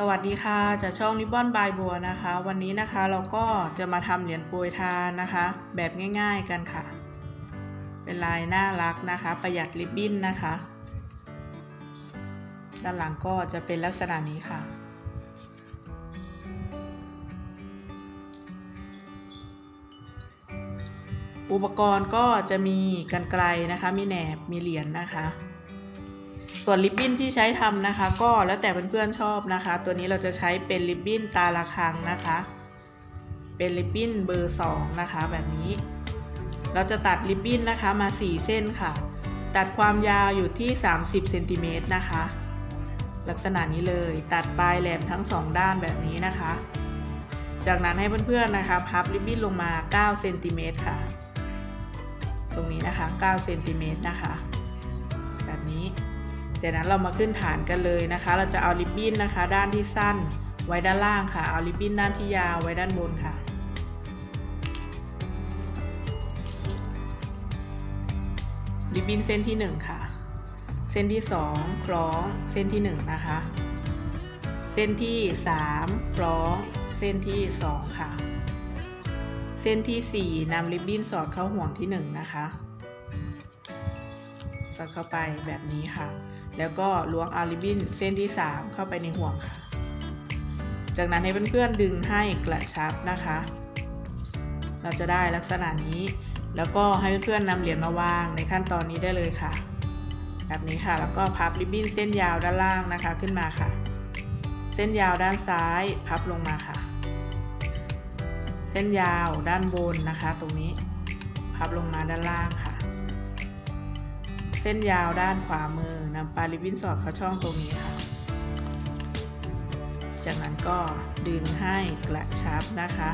สวัสดีค่ะจากช่องริบบอนบายบัวนะคะ วันนี้นะคะเราก็จะมาทำเหรียญโปรยทานนะคะ แบบง่ายๆกันค่ะ เป็นลายน่ารักนะคะ ประหยัดริบบิ้นนะคะ ด้านหลังก็จะเป็นลักษณะนี้ค่ะ อุปกรณ์ก็จะมีกันไกลนะคะ มีแหนบมีเหรียญนะคะ ส่วนริบบิ้นที่ใช้ทำนะคะ ก็แล้วแต่เพื่อนๆชอบนะคะ ตัวนี้เราจะใช้เป็นริบบิ้นตาละครังนะคะ เป็นริบบิ้นเบอร์2นะคะ แบบนี้ เราจะตัดริบบิ้นนะคะมา 4 เส้นค่ะ ตัดความยาวอยู่ที่ 30เซนติเมตรนะคะ ลักษณะนี้เลยตัดปลายแหลมทั้ง 2 ด้านแบบนี้นะคะ จากนั้นให้เพื่อนๆนะคะ พับริบบิ้นลงมา9เซนติเมตรค่ะ ตรงนี้นะคะ9เซนติเมตรนะคะ แบบนี้ จากนั้นเรามาขึ้นฐานกันเลยนะคะ เราจะเอาริบบิ้นนะคะ ด้านที่สั้นไว้ด้านล่างค่ะ เอาริบบิ้นด้านที่ยาวไว้ด้านบนค่ะ ริบบิ้นเส้นที่ 1 ค่ะ เส้นที่ 2 คล้อง เส้นที่ 1 นะคะ เส้นที่ 3 คล้อง เส้นที่ 2 ค่ะ เส้นที่ 4นำริบบิ้นสอดเข้าห่วงที่ 1 นะคะ สอดเข้าไปแบบนี้ค่ะ แล้วก็ล้วงเอาริบบิ้นเส้นที่ 3 เข้าไปในห่วงค่ะ จากนั้นให้เพื่อนๆดึงให้กระชับนะคะ เราจะได้ลักษณะนี้ แล้วก็ให้เพื่อนๆนำเหรียญมาวางในขั้นตอนนี้ได้เลยค่ะ แบบนี้ค่ะ แล้วก็พับริบบิ้นเส้นยาวด้านล่างนะคะขึ้นมาค่ะ เส้นยาวด้านซ้ายพับลงมาค่ะ เส้นยาวด้านบนนะคะ ตรงนี้พับลงมาด้านล่างค่ะ ส้นยาวด้านขวามือนำปลายริบบิ้นสอดเข้าช่องตรงนี้ค่ะ จากนั้นก็ดึงให้กระชับนะคะ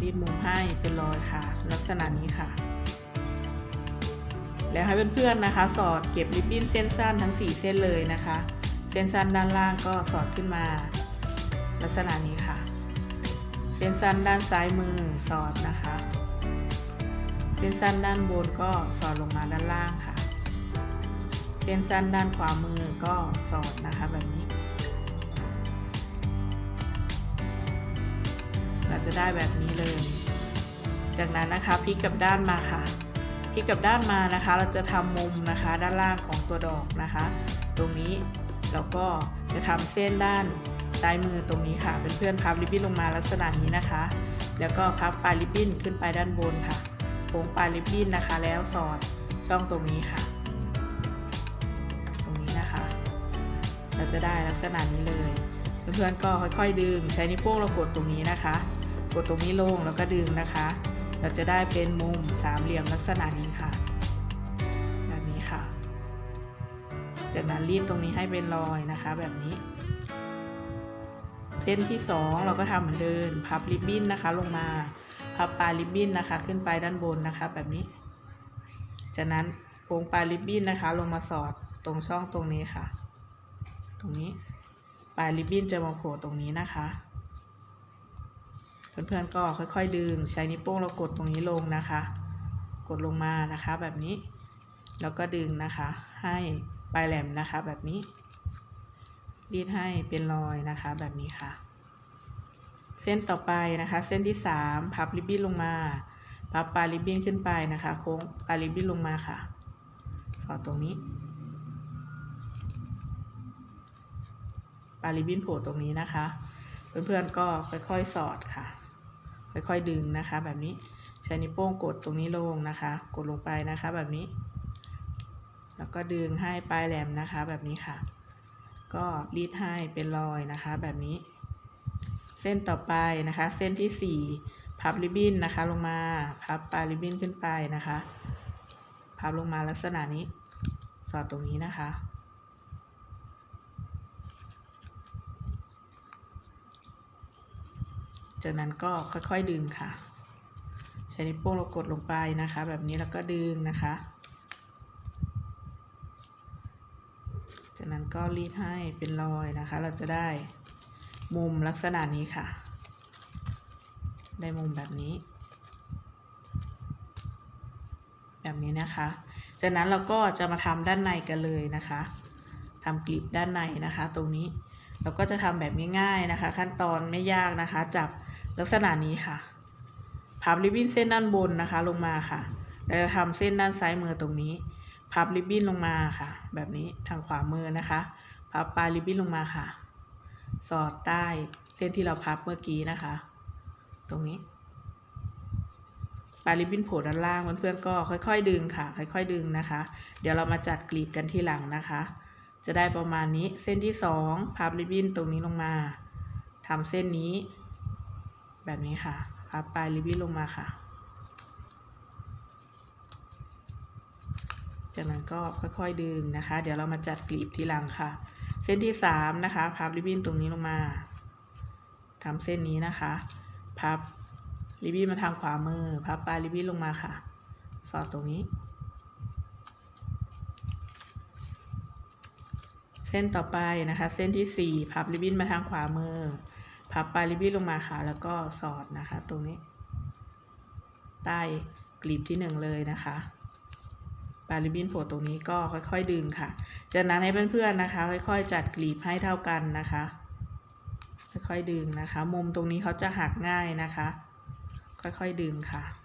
รีดมุมให้เป็นรอยค่ะ ลักษณะนี้ค่ะ แล้วให้เพื่อนๆนะคะ สอดเก็บริบบิ้นเส้นสั้นทั้ง 4 เส้นเลยนะคะ เส้นสั้นด้านล่างก็สอดขึ้นมา ลักษณะนี้ค่ะ เส้นสั้นด้านซ้ายมือสอดนะคะ เส้นสั้นด้านบนก็สอดลงมาด้านล่างค่ะ เส้นสั้นด้านขวามือก็สอดนะคะแบบนี้ เราจะได้แบบนี้เลย จากนั้นนะคะพลิกกลับด้านมาค่ะพลิกกลับด้านมานะคะ เราจะทำมุมนะคะด้านล่างของตัวดอกนะคะ ตรงนี้เราก็จะทำเส้นด้านซ้ายมือตรงนี้ค่ะเพื่อนๆพับริบบิ้นลงมาลักษณะนี้นะคะ แล้วก็พับปลายริบบิ้นขึ้นไปด้านบนค่ะโค้งปลายริบบิ้นนะคะ แล้วสอดช่องตรงนี้ค่ะ เราจะได้ลักษณะนี้เลย เพื่อนๆก็ค่อยๆ ดึง ใช้นิ้วโป้งเรากดตรงนี้นะคะ กดตรงนี้ลงแล้วก็ดึงนะคะ เราจะได้เป็นมุมสามเหลี่ยมลักษณะนี้ค่ะ แบบนี้ค่ะ จากนั้นรีดตรงนี้ให้เป็นรอยนะคะ แบบนี้ เส้นที่ 2 เราก็ทำเหมือนเดิมพับริบบิ้นนะคะลงมาพับปลายริบบิ้นนะคะ ขึ้นไปด้านบนนะคะ แบบนี้ จากนั้นโค้งปลายริบบิ้นนะคะ ลงมาสอดตรงช่องตรงนี้ค่ะ ตรงนี้ปลายริบบิ้นจะมาโผล่ตรงนี้นะคะ เพื่อนๆก็ค่อยๆ ดึงใช้นิ้วโป้งเรากดตรงนี้ลงนะคะ กดลงมานะคะแบบนี้ แล้วก็ดึงนะคะ ให้ปลายแหลมนะคะแบบนี้ รีดให้เป็นรอยนะคะแบบนี้ค่ะ เส้นต่อไปนะคะ เส้นที่ 3 พับริบบิ้นลงมา พับปลายริบบิ้นขึ้นไปนะคะ โค้งปลายริบบิ้นลงมาค่ะสอดตรงนี้ ปลายริบบิ้นโผล่ตรงนี้นะคะ เพื่อนๆก็ค่อยๆสอดค่ะ ค่อยๆดึงนะคะ แบบนี้ใช้นิ้วโป้งกดตรงนี้ลงนะคะ กดลงไปนะคะ แบบนี้ แล้วก็ดึงให้ปลายแหลมนะคะ แบบนี้ค่ะ ก็รีดให้เป็นรอยนะคะ แบบนี้ เส้นต่อไปนะคะ เส้นที่ 4 พับริบบิ้นนะคะ ลงมาพับปลายริบบิ้นขึ้นไปนะคะ พับลงมาลักษณะนี้ สอดตรงนี้นะคะ จากนั้นก็ค่อยๆดึงค่ะ ใช้นิ้วโป้งเรากดลงไปนะคะ แบบนี้แล้วก็ดึงนะคะ จากนั้นก็รีดให้เป็นรอยนะคะ เราจะได้มุมลักษณะนี้ค่ะ ได้มุมแบบนี้ แบบนี้นะคะ จากนั้นเราก็จะมาทำด้านในกันเลยนะคะทำกลีบด้านในนะคะ ตรงนี้เราก็จะทำแบบง่ายๆนะคะ ขั้นตอนไม่ยากนะคะ จับ ลักษณะนี้ค่ะ พับริบบิ้นเส้นด้านบนนะคะลงมาค่ะเราจะทำเส้นด้านซ้ายมือตรงนี้ พับริบบิ้นลงมาค่ะ แบบนี้ทางขวามือนะคะ พับปลายริบบิ้นลงมาค่ะ สอดใต้เส้นที่เราพับเมื่อกี้นะคะ ตรงนี้ปลายริบบิ้นโผล่ด้านล่างเพื่อนๆก็ค่อย ๆ ดึงค่ะ ค่อย ๆ ดึงนะคะ เดี๋ยวเรามาจัดกลีบกันที่หลังนะคะ จะได้ประมาณนี้เส้นที่สองพับริบบิ้นตรงนี้ลงมาทำเส้นนี้ แบบนี้ค่ะ พับปลายริบบิ้นลงมาค่ะ จากนั้นก็ค่อยๆดึงนะคะ เดี๋ยวเรามาจัดกลีบทีหลังค่ะ เส้นที่สามนะคะ พับริบบิ้นตรงนี้ลงมาทำเส้นนี้นะคะ พับริบบิ้นมาทางขวามือ พับปลายริบบิ้นลงมาค่ะ สอดตรงนี้ เส้นต่อไปนะคะ เส้นที่สี่พับริบบิ้นมาทางขวามือ พับปลายริบบิ้นลงมาค่ะ แล้วก็สอดนะคะตรงนี้ ใต้กลีบที่หนึ่งเลยนะคะปลายริบบิ้นโผล่ตรงนี้ก็ค่อยๆดึงค่ะ จากนั้นให้เพื่อนๆนะคะ ค่อยๆ จัดกลีบให้เท่ากันนะคะ ค่อยๆดึงนะคะ มุมตรงนี้เขาจะหักง่ายนะคะ ค่อยๆดึงค่ะ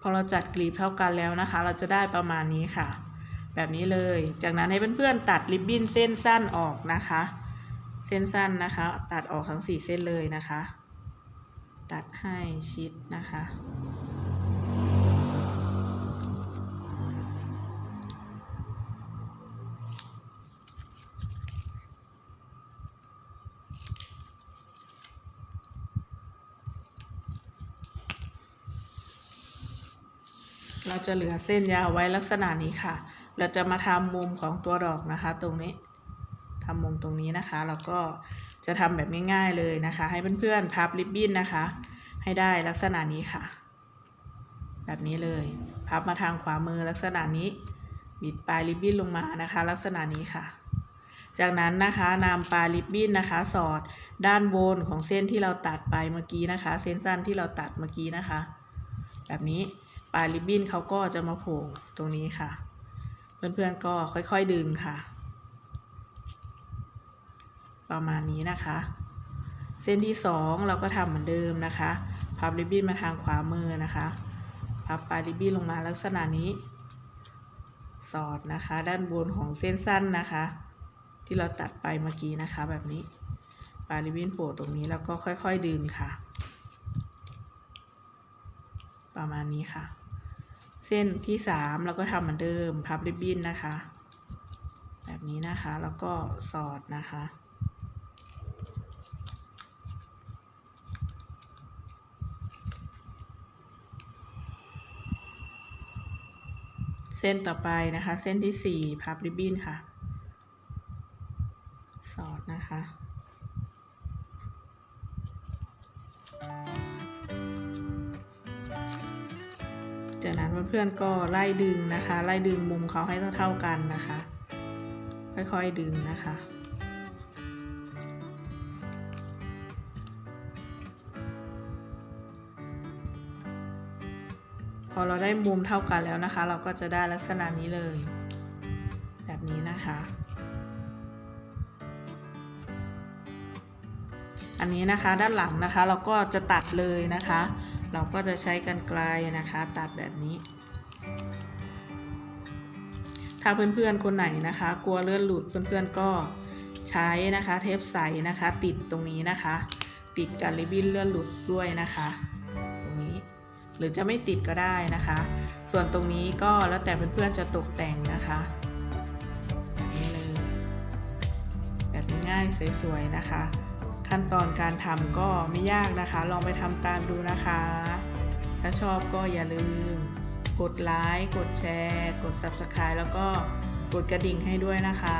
พอเราจัดกลีบเท่ากันแล้วนะคะ เราจะได้ประมาณนี้ค่ะ แบบนี้เลย จากนั้นให้เพื่อนๆตัดริบบิ้นเส้นสั้นออกนะคะ เส้นสั้นนะคะ ตัดออกทั้งสี่เส้นเลยนะคะ ตัดให้ชิดนะคะ เราจะเหลือเส้นยาวไว้ลักษณะนี้ค่ะ เราจะมาทำมุมของตัวดอกนะคะ ตรงนี้ทำมุมตรงนี้นะคะเราก็จะทำแบบง่ายๆเลยนะคะ ให้เพื่อนๆพับริบบิ้นนะคะ ให้ได้ลักษณะนี้ค่ะ แบบนี้เลย พับมาทางขวามือลักษณะนี้บิดปลายริบบิ้นลงมานะคะ ลักษณะนี้ค่ะ จากนั้นนะคะนำปลายริบบิ้นนะคะ สอดด้านบนของเส้นที่เราตัดไปเมื่อกี้นะคะ เส้นสั้นที่เราตัดเมื่อกี้นะคะ แบบนี้ ปลายริบบิ้นเขาก็จะมาโผล่ตรงนี้ค่ะ เพื่อนๆก็ค่อยๆดึงค่ะ ประมาณนี้นะคะ เส้นที่สองเราก็ทำเหมือนเดิมนะคะพับริบบิ้นมาทางขวามือนะคะพับปลายริบบิ้นลงมาลักษณะนี้ สอดนะคะ ด้านบนของเส้นสั้นนะคะ ที่เราตัดไปเมื่อกี้นะคะ แบบนี้ปลายริบบิ้นโผล่ตรงนี้แล้วก็ค่อย ๆ ดึงค่ะ ประมาณนี้ค่ะ เส้นที่สามเราก็ทำเหมือนเดิมพับริบบิ้นนะคะ แบบนี้นะคะแล้วก็สอดนะคะเส้นต่อไปนะคะ เส้นที่สี่พับริบบิ้นค่ะ เพื่อนๆก็ไล่ดึงนะคะ ไล่ดึงมุมเขาให้เท่าๆกันนะคะ ค่อยๆดึงนะคะพอเราได้มุมเท่ากันแล้วนะคะ เราก็จะได้ลักษณะนี้เลย แบบนี้นะคะ อันนี้นะคะด้านหลังนะคะเราก็จะตัดเลยนะคะ เราก็จะใช้กันไกลนะคะตัดแบบนี้ ถ้าเพื่อนๆคนไหนนะคะ กลัวเลื่อนหลุดเพื่อนๆก็ใช้นะคะ เทปใสนะคะ ติดตรงนี้นะคะ ติดกับริบบิ้นเลื่อนหลุดด้วยนะคะ ตรงนี้หรือจะไม่ติดก็ได้นะคะ ส่วนตรงนี้ก็แล้วแต่เพื่อนๆจะตกแต่งนะคะแบบนี้เลยแบบง่ายๆสวยๆนะคะ ขั้นตอนการทำก็ไม่ยากนะคะ ลองไปทำตามดูนะคะ ถ้าชอบก็อย่าลืม กดไลค์กดแชร์ กด Subscribe แล้วก็กดกระดิ่งให้ด้วยนะคะ